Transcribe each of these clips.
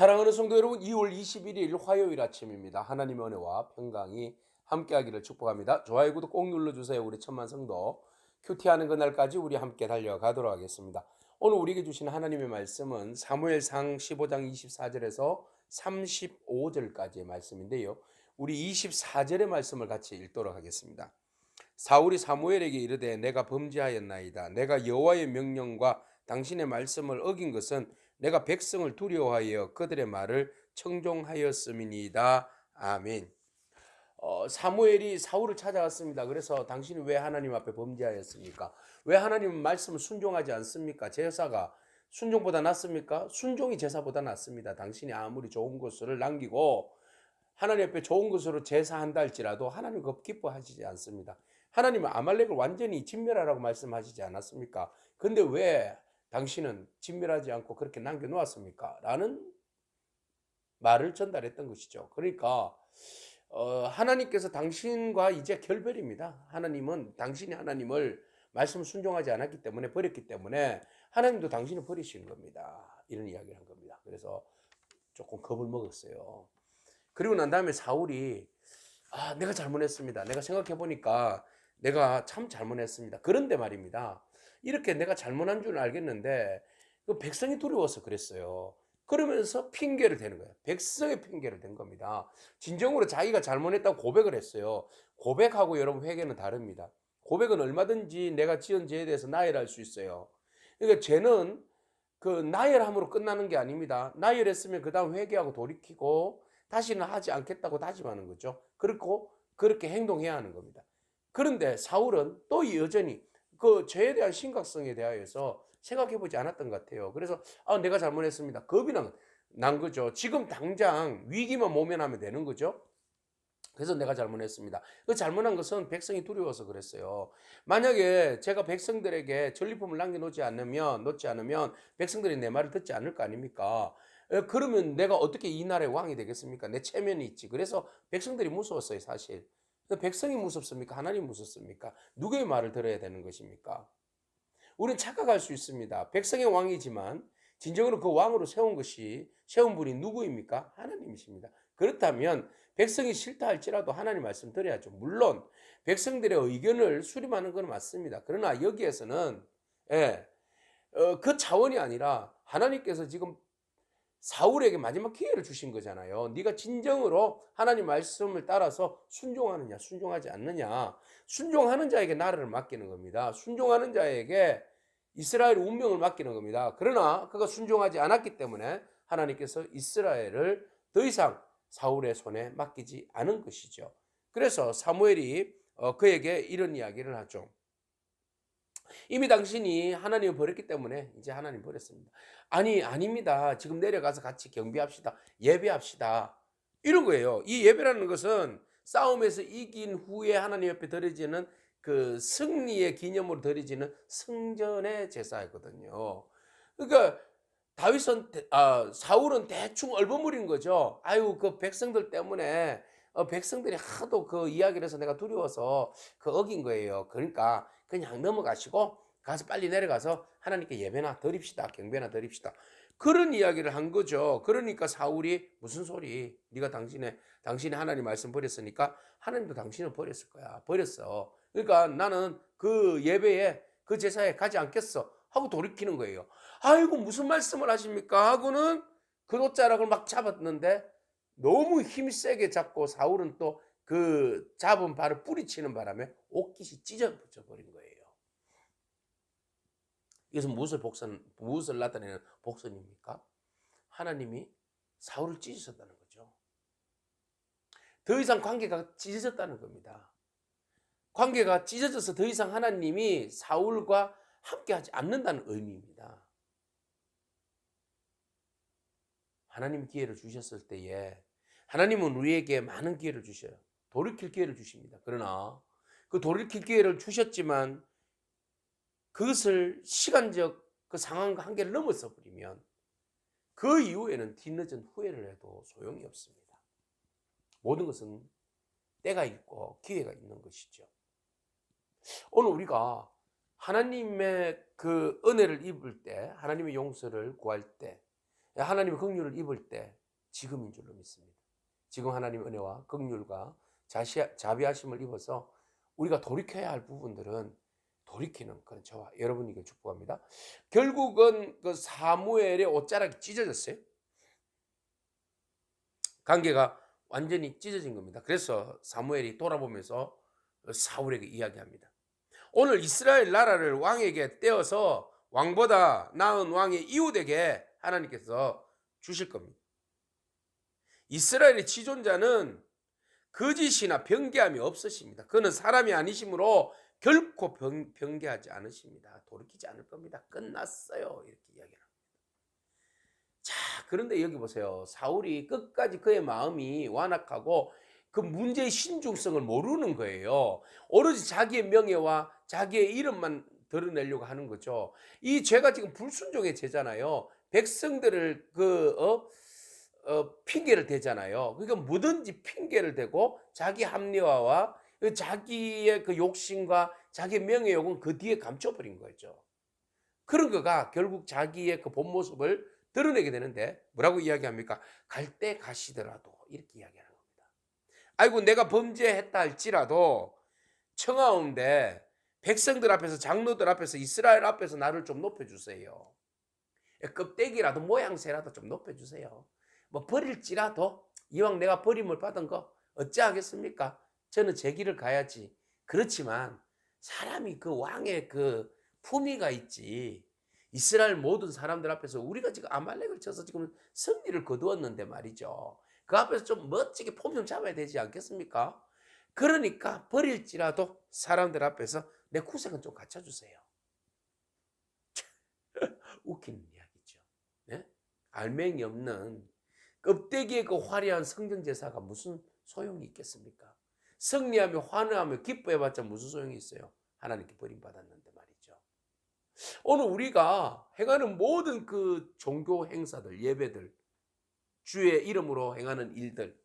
사랑하는 성도 여러분, 2월 21일 화요일 아침입니다. 하나님의 은혜와 평강이 함께하기를 축복합니다. 좋아요, 구독 꼭 눌러주세요. 우리 천만 성도 큐티하는 그날까지 우리 함께 달려가도록 하겠습니다. 오늘 우리에게 주신 하나님의 말씀은 사무엘상 15장 24절에서 35절까지의 말씀인데요. 우리 24절의 말씀을 같이 읽도록 하겠습니다. 사울이 사무엘에게 이르되 내가 범죄하였나이다. 내가 여호와의 명령과 당신의 말씀을 어긴 것은 내가 백성을 두려워하여 그들의 말을 청종하였음이니이다. 아멘. 어, 사무엘이 사울을 찾아왔습니다. 그래서 당신이 왜 하나님 앞에 범죄하였습니까? 왜 하나님 말씀을 순종하지 않습니까? 제사가 순종보다 낫습니까? 순종이 제사보다 낫습니다. 당신이 아무리 좋은 것을 남기고 하나님 앞에 좋은 것으로 제사한다 할지라도 하나님 그 기뻐하시지 않습니다. 하나님은 아말렉을 완전히 진멸하라고 말씀하시지 않았습니까? 근데 왜 당신은 진멸하지 않고 그렇게 남겨놓았습니까? 라는 말을 전달했던 것이죠. 그러니까 어, 하나님께서 당신과 이제 결별입니다. 하나님은 당신이 하나님을 말씀 순종하지 않았기 때문에 버렸기 때문에 하나님도 당신을 버리신 겁니다. 이런 이야기를 한 겁니다. 그래서 조금 겁을 먹었어요. 그리고 난 다음에 사울이 아, 내가 잘못했습니다. 내가 생각해 보니까 내가 참 잘못했습니다. 그런데 말입니다. 이렇게 내가 잘못한 줄 알겠는데 그 백성이 두려워서 그랬어요. 그러면서 핑계를 대는 거예요. 백성의 핑계를 댄 겁니다. 진정으로 자기가 잘못했다고 고백을 했어요. 고백하고 여러분 회개는 다릅니다. 고백은 얼마든지 내가 지은 죄에 대해서 나열할 수 있어요. 그러니까 죄는 그 나열함으로 끝나는 게 아닙니다. 나열했으면 그 다음 회개하고 돌이키고 다시는 하지 않겠다고 다짐하는 거죠. 그렇고 그렇게 행동해야 하는 겁니다. 그런데 사울은 또 여전히 그 죄에 대한 심각성에 대하여서 생각해 보지 않았던 것 같아요. 그래서 아 내가 잘못했습니다. 겁이 난, 난 거죠. 지금 당장 위기만 모면하면 되는 거죠. 그래서 내가 잘못했습니다. 그 잘못한 것은 백성이 두려워서 그랬어요. 만약에 제가 백성들에게 전리품을 남겨놓지 않으면, 놓지 않으면 백성들이 내 말을 듣지 않을 거 아닙니까? 에, 그러면 내가 어떻게 이 나라의 왕이 되겠습니까? 내 체면이 있지. 그래서 백성들이 무서웠어요, 사실. 백성이 무섭습니까? 하나님 무섭습니까? 누구의 말을 들어야 되는 것입니까? 우리는 착각할 수 있습니다. 백성의 왕이지만 진정으로 그 왕으로 세운 것이 세운 분이 누구입니까? 하나님이십니다. 그렇다면 백성이 싫다 할지라도 하나님 말씀 드려야죠. 물론 백성들의 의견을 수렴하는 건 맞습니다. 그러나 여기에서는 예, 어, 그 차원이 아니라 하나님께서 지금 사울에게 마지막 기회를 주신 거잖아요. 네가 진정으로 하나님 말씀을 따라서 순종하느냐, 순종하지 않느냐. 순종하는 자에게 나라를 맡기는 겁니다. 순종하는 자에게 이스라엘 운명을 맡기는 겁니다. 그러나 그가 순종하지 않았기 때문에 하나님께서 이스라엘을 더 이상 사울의 손에 맡기지 않은 것이죠. 그래서 사무엘이 어, 그에게 이런 이야기를 하죠. 이미 당신이 하나님을 버렸기 때문에 이제 하나님 버렸습니다. 아니, 아닙니다. 지금 내려가서 같이 경비합시다. 예배합시다. 이런 거예요. 이 예배라는 것은 싸움에서 이긴 후에 하나님 옆에 드려지는 그 승리의 기념으로 드려지는 승전의 제사이거든요. 그러니까 다윗은 아, 사울은 대충 얼버무린 거죠. 아유 그 백성들 때문에 어, 백성들이 하도 그 이야기를 해서 내가 두려워서 그 어긴 거예요. 그러니까 그냥 넘어가시고 가서 빨리 내려가서 하나님께 예배나 드립시다. 경배나 드립시다. 그런 이야기를 한 거죠. 그러니까 사울이 무슨 소리? 네가 당신의 당신의 하나님 말씀 버렸으니까 하나님도 당신을 버렸을 거야. 버렸어. 그러니까 나는 그 예배에 그 제사에 가지 않겠어. 하고 돌이키는 거예요. 아이고 무슨 말씀을 하십니까? 하고는 그 옷자락을 막 잡았는데 너무 힘 세게 잡고 사울은 또 그 잡은 발을 뿌리치는 바람에 옷깃이 찢어져 버린 거예요. 이것은 무엇을 복선, 무엇을 나타내는 복선입니까? 하나님이 사울을 찢으셨다는 거죠. 더 이상 관계가 찢어졌다는 겁니다. 관계가 찢어져서 더 이상 하나님이 사울과 함께하지 않는다는 의미입니다. 하나님 기회를 주셨을 때에 하나님은 우리에게 많은 기회를 주셔요. 돌이킬 기회를 주십니다. 그러나 그 돌이킬 기회를 주셨지만 그것을 시간적 그 상황과 한계를 넘어서 버리면 그 이후에는 뒤늦은 후회를 해도 소용이 없습니다. 모든 것은 때가 있고 기회가 있는 것이죠. 오늘 우리가 하나님의 그 은혜를 입을 때, 하나님의 용서를 구할 때, 하나님의 긍휼을 입을 때 지금인 줄로 믿습니다. 지금 하나님의 은혜와 긍휼과 자시, 자비하심을 입어서 우리가 돌이켜야 할 부분들은 돌이키는 그런 저와 여러분에게 축복합니다. 결국은 그 사무엘의 옷자락이 찢어졌어요. 관계가 완전히 찢어진 겁니다. 그래서 사무엘이 돌아보면서 사울에게 이야기합니다. 오늘 이스라엘 나라를 왕에게 떼어서 왕보다 나은 왕의 이웃에게 하나님께서 주실 겁니다. 이스라엘의 지존자는 거짓이나 변개함이 없으십니다. 그는 사람이 아니시므로 결코 변, 변개하지 않으십니다. 돌이키지 않을 겁니다. 끝났어요. 이렇게 이야기합니다. 자, 그런데 여기 보세요. 사울이 끝까지 그의 마음이 완악하고 그 문제의 신중성을 모르는 거예요. 오로지 자기의 명예와 자기의 이름만 드러내려고 하는 거죠. 이 죄가 지금 불순종의 죄잖아요. 백성들을 그 어, 어, 핑계를 대잖아요. 그러니까 뭐든지 핑계를 대고 자기 합리화와 그 자기의 그 욕심과 자기의 명예욕은 그 뒤에 감춰버린 거죠. 그런 거가 결국 자기의 그 본 모습을 드러내게 되는데 뭐라고 이야기합니까? 갈 때 가시더라도 이렇게 이야기하는 겁니다. 아이고 내가 범죄했다 할지라도 청하온데 백성들 앞에서 장로들 앞에서 이스라엘 앞에서 나를 좀 높여주세요. 껍데기라도 모양새라도 좀 높여주세요. 뭐 버릴지라도 이왕 내가 버림을 받은 거 어찌 하겠습니까? 저는 제 길을 가야지. 그렇지만 사람이 그 왕의 그 품위가 있지. 이스라엘 모든 사람들 앞에서 우리가 지금 아말렉을 쳐서 지금 승리를 거두었는데 말이죠. 그 앞에서 좀 멋지게 폼 좀 잡아야 되지 않겠습니까? 그러니까 버릴지라도 사람들 앞에서 내 구색은 좀 갖춰주세요. 웃기는 이야기죠. 네? 알맹이 없는 껍데기에 그 화려한 성전 제사가 무슨 소용이 있겠습니까? 승리하며 환호하며 기뻐해봤자 무슨 소용이 있어요? 하나님께 버림받았는데 말이죠. 오늘 우리가 행하는 모든 그 종교 행사들, 예배들, 주의 이름으로 행하는 일들,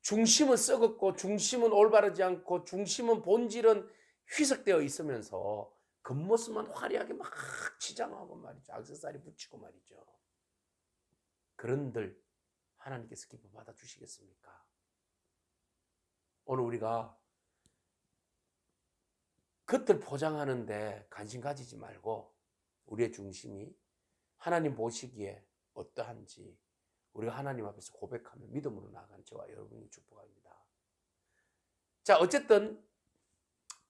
중심은 썩었고 중심은 올바르지 않고 중심은 본질은 휘석되어 있으면서 겉모습만 화려하게 막 치장하고 말이죠. 악세사리 붙이고 말이죠. 그런들 하나님께서 기뻐 받아 주시겠습니까? 오늘 우리가 겉을 포장하는데 관심 가지지 말고 우리의 중심이 하나님 보시기에 어떠한지 우리가 하나님 앞에서 고백하며 믿음으로 나아가는 저와 여러분이 축복합니다. 자, 어쨌든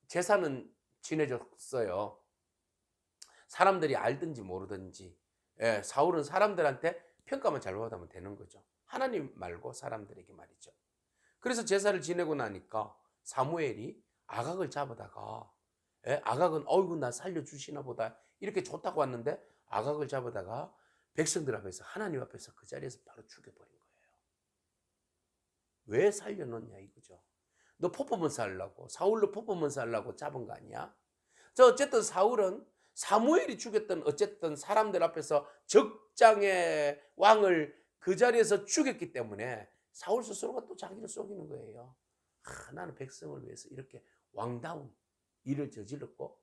제사는 지내졌어요. 사람들이 알든지 모르든지 예, 사울은 사람들한테 평가만 잘 받으면 되는 거죠. 하나님 말고 사람들에게 말이죠. 그래서 제사를 지내고 나니까 사무엘이 아각을 잡아다가 예, 아각은 어이구 나 살려주시나 보다 이렇게 좋다고 왔는데 아각을 잡아다가 백성들 앞에서 하나님 앞에서 그 자리에서 바로 죽여버린 거예요. 왜 살려놓냐 이거죠. 너 퍼포먼스 하려고 사울로 퍼포먼스 하려고 잡은 거 아니야? 자 어쨌든 사울은 사무엘이 죽였던 어쨌든 사람들 앞에서 적장의 왕을 그 자리에서 죽였기 때문에 사울 스스로가 또 자기를 속이는 거예요. 아, 나는 백성을 위해서 이렇게 왕다운 일을 저질렀고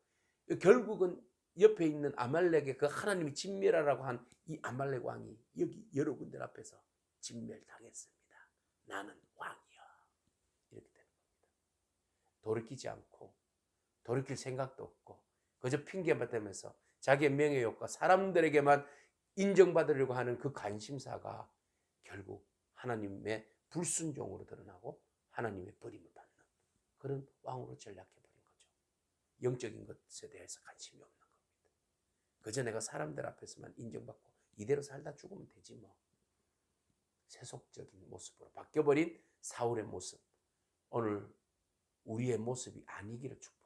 결국은 옆에 있는 아말렉의 그 하나님이 진멸하라고 한 이 아말렉 왕이 여기 여러분들 앞에서 진멸당했습니다. 나는 왕이야. 이렇게 되는 겁니다. 돌이키지 않고 돌이킬 생각도 없고 그저 핑계만 대면서 자기의 명예욕과 사람들에게만 인정받으려고 하는 그 관심사가 결국 하나님의 불순종으로 드러나고 하나님의 버림을 받는 그런 왕으로 전락해버린 거죠. 영적인 것에 대해서 관심이 없는 겁니다. 그저 내가 사람들 앞에서만 인정받고 이대로 살다 죽으면 되지 뭐. 세속적인 모습으로 바뀌어버린 사울의 모습. 오늘 우리의 모습이 아니기를 축복합니다.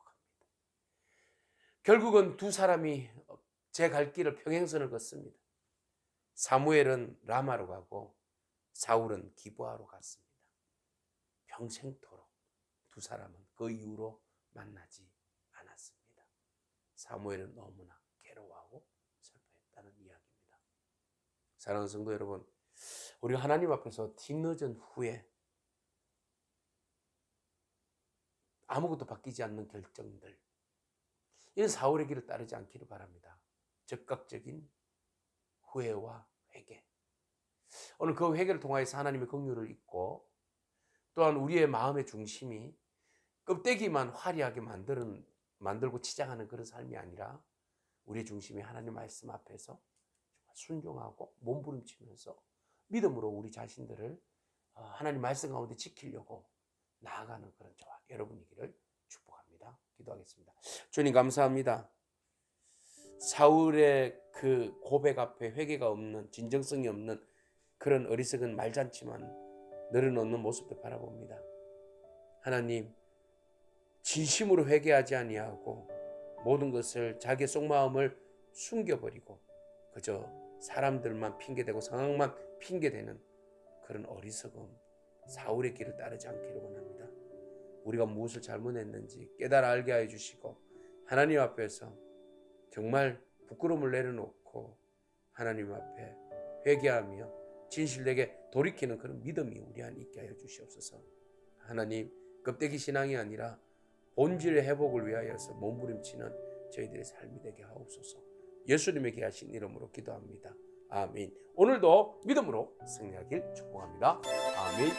결국은 두 사람이 제 갈 길을 평행선을 걷습니다. 사무엘은 라마로 가고 사울은 기부하러 갔습니다. 평생토록 두 사람은 그 이후로 만나지 않았습니다. 사무엘은 너무나 괴로워하고 슬퍼했다는 이야기입니다. 사랑하는 성도 여러분, 우리가 하나님 앞에서 뒤늦은 후에 아무것도 바뀌지 않는 결정들, 이런 사울의 길을 따르지 않기를 바랍니다. 즉각적인 후회와 회개. 오늘 그 회개를 통하여서 하나님의 긍휼을 잊고 또한 우리의 마음의 중심이 껍데기만 화려하게 만드는 만들고 치장하는 그런 삶이 아니라 우리의 중심이 하나님 말씀 앞에서 순종하고 몸부림치면서 믿음으로 우리 자신들을 어, 하나님 말씀 가운데 지키려고 나아가는 그런 저와 여러분이기를 축복합니다. 기도하겠습니다. 주님 감사합니다. 사울의 그 고백 앞에 회개가 없는 진정성이 없는 그런 어리석은 말잔치만 늘어놓는 모습도 바라봅니다. 하나님 진심으로 회개하지 아니하고 모든 것을 자기 속마음을 숨겨버리고 그저 사람들만 핑계대고 상황만 핑계대는 그런 어리석음 사울의 길을 따르지 않기를 원합니다. 우리가 무엇을 잘못했는지 깨달아 알게 해 주시고 하나님 앞에서 정말 부끄러움을 내려놓고 하나님 앞에 회개하며 진실되게 돌이키는 그런 믿음이 우리 안에 있게 하여 주시옵소서. 하나님 껍데기 신앙이 아니라 본질의 회복을 위하여서 몸부림치는 저희들의 삶이 되게 하옵소서. 예수님의 귀하신 이름으로 기도합니다. 아멘. 오늘도 믿음으로 승리하길 축복합니다. 아멘.